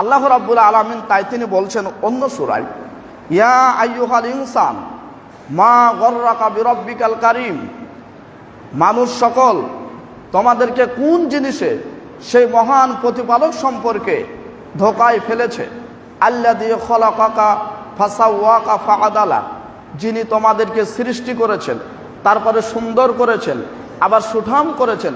আল্লাহ রাব্বুল আলামিন তাই তিনি বলছেন, অন্য সুরায়, ইয়া আইয়ুহাল ইনসান, মা গর্রাকা বিরব্বিকাল কারিম, মানুষ সকল, তোমাদেরকে কোন জিনিসে সেই মহান প্রতিপালক সম্পর্কে ধোকায় ফেলেছে? আল্লা দিয়ে খলাকাকা ফাসাওয়াকা ফাআদালা, যিনি তোমাদেরকে সৃষ্টি করেছেন, তারপরে সুন্দর করেছেন, আবার সুঠাম করেছেন,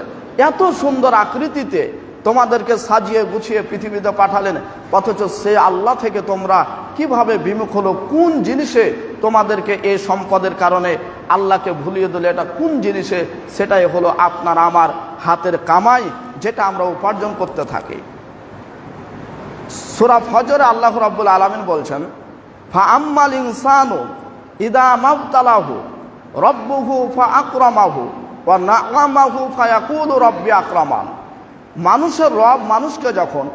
এত সুন্দর আকৃতিতে তোমাদেরকে সাজিয়ে গুছিয়ে পৃথিবীতে পাঠালেন, অথচ সে আল্লাহ থেকে তোমরা কীভাবে বিমুখ হলো? কোন জিনিসে তোমাদেরকে এই সম্পদের কারণে আল্লাহকে ভুলিয়ে দিলে? এটা কোন জিনিসে? সেটাই হলো আপনার আমার হাতের কামাই, যেটা আমরা উপার্জন করতে থাকি। সুরা ফজরে আল্লাহ রাব্বুল আলামিন বলছেন, ফা আম্মাল ইনসানু ইদা মাবতালাহু রব্বুহু ফা আকরামাহু, ওয়া নাআমাহু ফায়াকুলু রব্বি আকরামান মানুষের রব মানুষকে যখন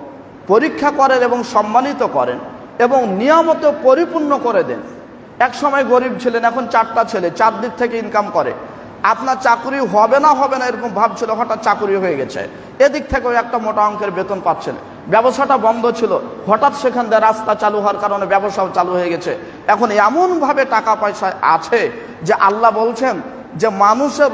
পরীক্ষা করেন এবং সম্মানিত করেন এবং নিয়ামত পরিপূর্ণ করে দেন এক সময় গরিব ছিলেন, এখন চারটা ছেলে চার দিক থেকে ইনকাম করে। আপনার চাকরি হবে না হবে না এরকম ভাবছিল হঠাৎ চাকরি হয়ে গেছে। এদিক থেকেও একটা মোটা অঙ্কের বেতন পাচ্ছেন। ব্যবসাটা বন্ধ ছিল। হঠাৎ সেখান দিয়ে রাস্তা চালু হওয়ার কারণে ব্যবসাও চালু হয়ে গেছে। এখন এমনভাবে টাকা পয়সা আছে যে আল্লাহ বলছেন যে মানুষের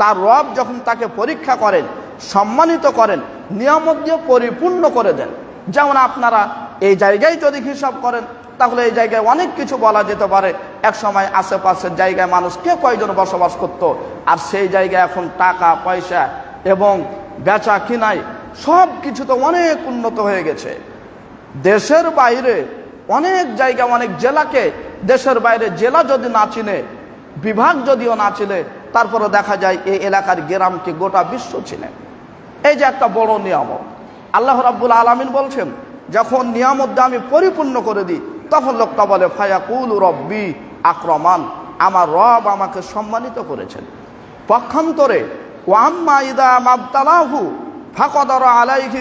তার রব যখন তাকে পরীক্ষা করেন সম্মানিত করেন নিয়ামত দিয়ে পরিপূর্ণ করে দেন। যেমন আপনারা এই জায়গায় যদি হিসাব করেন, তাহলে এই জায়গায় অনেক কিছু বলা যেতে পারে। এক সময় আশেপাশের জায়গায় মানুষ কে কয়জন বসবাস করত, আর সেই জায়গায় এখন টাকা, পয়সা এবং বেচা কিনাই সব কিছু তো অনেক উন্নত হয়ে গেছে। দেশের বাইরে অনেক জায়গা অনেক জেলাকে দেশের বাইরে জেলা যদি না চিনে, বিভাগ যদিও না চিনে তারপরে দেখা যায় এই এলাকার গ্রামকে গোটা বিশ্ব চিনে। এই যে একটা বড় নিয়ামত। আল্লাহ রাব্বুল আলামিন বলছেন, যখন নিয়ামত আমি পরিপূর্ণ করে দিই, তখন লোকটা বলে, ফায়াকুল রব্বি আক্রমান। আমার রব আমাকে সম্মানিত করেছেন। পক্ষান্তরে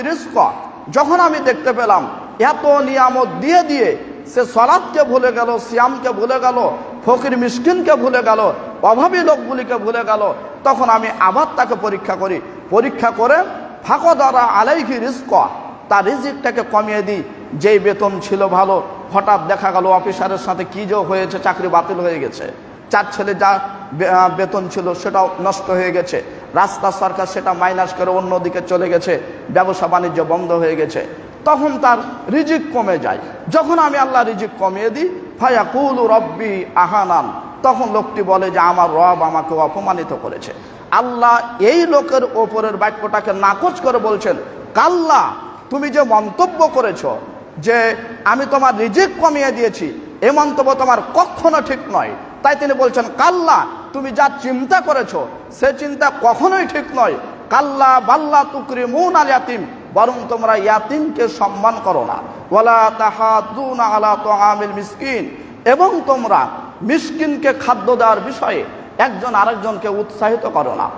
রিজকা। যখন আমি দেখতে পেলাম, এত নিয়ামত দিয়ে দিয়ে সে সলাদকে ভুলে গেল, সিয়ামকে ভুলে গেল, ফকির মিসকিনকে ভুলে গেল, অভাবী লোকগুলিকে ভুলে গেল, তখন আমি আবার তাকে পরীক্ষা করি। পরীক্ষা করে, ফাঁকদারা আলাইহি রিস্ক তার রিজিকটাকে কমিয়ে দিই। যেই বেতন ছিল ভালো, হঠাৎ দেখা গেল অফিসারের সাথে কী যে হয়েছে, চাকরি বাতিল হয়ে গেছে। চার ছেলে যা বেতন ছিল সেটাও নষ্ট হয়ে গেছে। রাস্তা সরকার সেটা মাইনাস করে অন্যদিকে চলে গেছে, ব্যবসা বাণিজ্য বন্ধ হয়ে গেছে। তখন তার রিজিক কমে যায়। যখন আমি আল্লাহ রিজিক কমিয়ে দিই, ফায়াকুল রব্বি আহানান, তখন লোকটি বলে যে, আমার রব আমাকে অপমানিত করেছে। আল্লাহ এই লোকের ওপরের বাক্যটাকে নাকচ করে বলছেন, কাল্লা, তুমি যে মন্তব্য করেছ যে আমি তোমার রিজিক কমিয়ে দিয়েছি, এ মন্তব্য তোমার কখনো ঠিক নয়। তাই তিনি বলছেন, কাল্লা, তুমি যা চিন্তা করেছ, সে চিন্তা কখনোই ঠিক নয়। কাল্লা বাল্লা তুকরি মুন আল ইয়াতিম, বরং তোমরা ইয়াতিমকে সম্মান করো না। ওয়ালা তাহাদুনা আলা তুআমিল মিসকিন, এবং তোমরা মিসকিনকে খাদ্য দেওয়ার বিষয়ে একজন আরেকজনকে উৎসাহিত করো না।